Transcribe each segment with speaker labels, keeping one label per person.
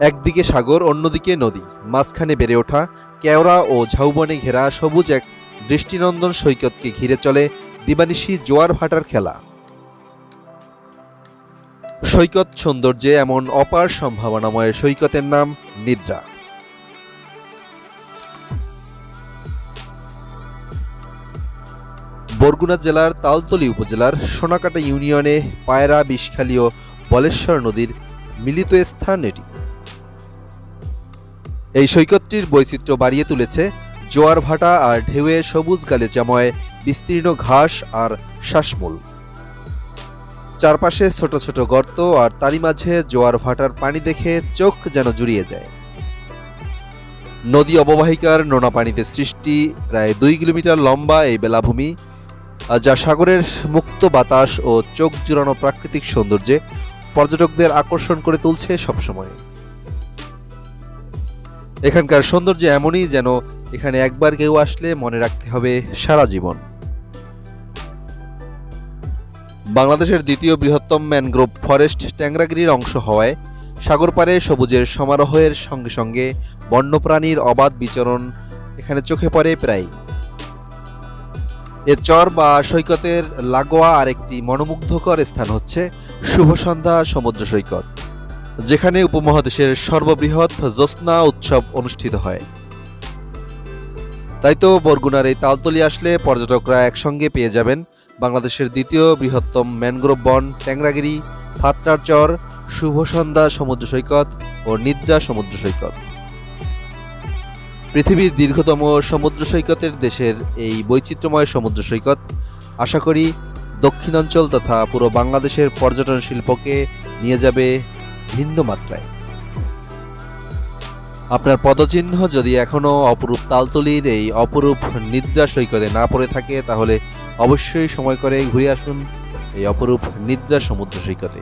Speaker 1: একদিকে সাগর, অন্যদিকে নদী। মাঝখানে বেড়ে ওঠা কেওড়া ও ঝাউবনে ঘেরা সবুজ এক দৃষ্টিনন্দন সৈকতকে ঘিরে চলে দিবানিশি জোয়ার ভাটার খেলা। সৈকত সৌন্দর্যে এমন অপার সম্ভাবনাময় সৈকতের নাম নিদ্রা। বরগুনা জেলার তালতলি উপজেলার সোনাকাটা ইউনিয়নে পায়রা, বিষখালী ও বলেশ্বর নদীর মিলিত স্থান এটি। এই সৈকতটির বৈচিত্র্য বাড়িয়ে তুলেছে জোয়ার ভাটা আর ঢেউয়ে সবুজ গালিচাময় বিস্তীর্ণ ঘাস আর শ্বাসমূল। চারপাশে ছোট ছোট গর্ত আর তারই মাঝে জোয়ার ভাটার পানি দেখে চোখ যেন জুড়িয়ে যায়। নদী অববাহিকার নোনা পানিতে সৃষ্টি, প্রায় দুই কিলোমিটার লম্বা এই বেলাভূমি, যা সাগরের মুক্ত বাতাস ও চোখ জুড়ানো প্রাকৃতিক সৌন্দর্যে পর্যটকদের আকর্ষণ করে তুলছে সবসময়। এখানকার সৌন্দর্য এমনই যেন এখানে একবার কেউ আসলে মনে রাখতে হবে সারা জীবন। বাংলাদেশের দ্বিতীয় বৃহত্তম ম্যানগ্রোভ ফরেস্ট ট্যাংরাগিরির অংশ হওয়ায় সাগর পাড়ে সবুজের সমারোহের সঙ্গে সঙ্গে বন্যপ্রাণীর অবাধ বিচরণ এখানে চোখে পড়ে প্রায় এ চর বা সৈকতের লাগোয়া আরেকটি মনোমুগ্ধকর স্থান হচ্ছে শুভ সন্ধ্যা সমুদ্র সৈকত। যেখানে উপমহাদেশের সর্ববৃহৎ জ্যোৎস্না উৎসব অনুষ্ঠিত হয়। তাই তো বরগুনার এই তালতলি আসলে পর্যটকরা একসঙ্গে পেয়ে যাবেন বাংলাদেশের দ্বিতীয় বৃহত্তম ম্যানগ্রোভ বন, ট্যাংরাগিরি, ফাত্রার চর শুভ সন্ধ্যা সমুদ্র সৈকত ও নিদ্রা সমুদ্র সৈকত। পৃথিবীর দীর্ঘতম সমুদ্র সৈকতের দেশের এই বৈচিত্র্যময় সমুদ্র সৈকত, আশা করি দক্ষিণাঞ্চল তথা পুরো বাংলাদেশের পর্যটন শিল্পকে নিয়ে যাবে ভিন্ন মাত্রায়। আপনার পদচিহ্ন যদি এখনও অপরূপ তালতলির এই অপরূপ নিদ্রা সৈকতে না পড়ে থাকে, তাহলে অবশ্যই সময় করে ঘুরে আসুন এই অপরূপ নিদ্রা সমুদ্র সৈকতে।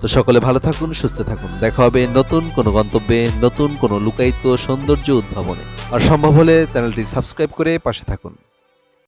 Speaker 1: তো সকলে ভালো থাকুন, সুস্থ থাকুন। দেখা হবে নতুন কোনো গন্তব্যে, নতুন কোনো লুকায়িত সৌন্দর্য উদ্ভাবনে। আর সম্ভব হলে চ্যানেলটি সাবস্ক্রাইব করে পাশে থাকুন।